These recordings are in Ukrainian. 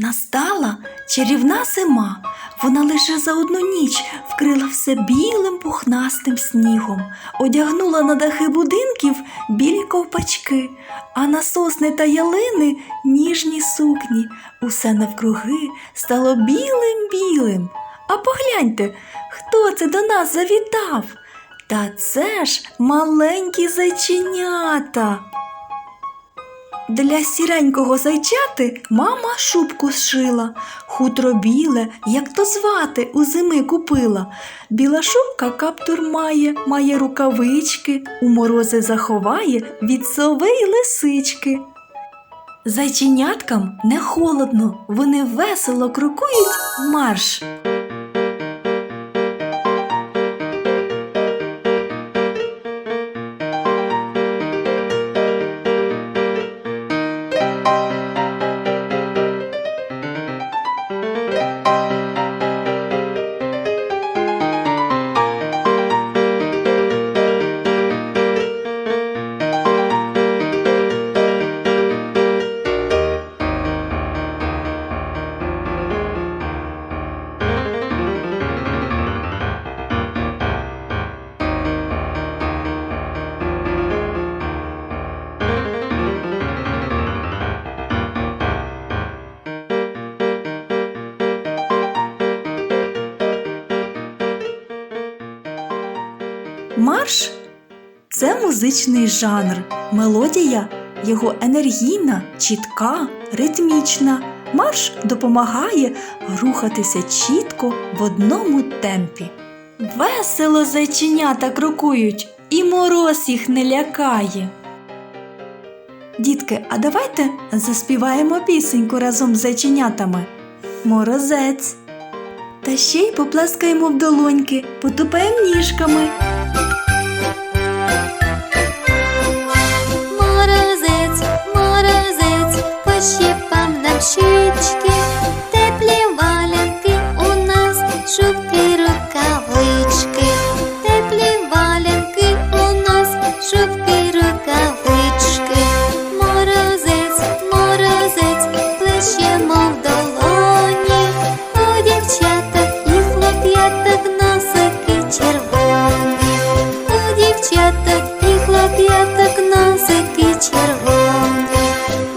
Настала чарівна зима. Вона лише за одну ніч вкрила все білим пухнастим снігом, одягнула на дахи будинків білі ковпачки, а на сосни та ялини ніжні сукні. Усе навкруги стало білим-білим. А погляньте, хто це до нас завітав? Та це ж маленькі зайченята. Для сіренького зайчати мама шубку зшила, хутро біле, як то звати, у зими купила. Біла шубка каптур має, має рукавички, у морози заховає від сови й лисички. Зайченяткам не холодно, вони весело крокують марш. Марш це музичний жанр. Мелодія його енергійна, чітка, ритмічна. Марш допомагає рухатися чітко в одному темпі. Весело зайченята крокують, і мороз їх не лякає. Дітки, а давайте заспіваємо пісеньку разом з зайченятами. Морозець. Та ще й поплескаємо в долоньки, потупаємо ніжками. Морозець, носики.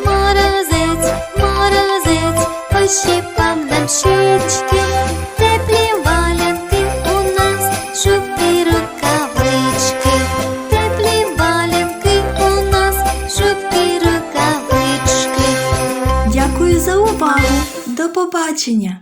Морозець, морозець, пощипав нам теплі валянки у нас, шубки рукавички, теплі валянки у нас, шубки рукавички. Дякую за увагу. До побачення!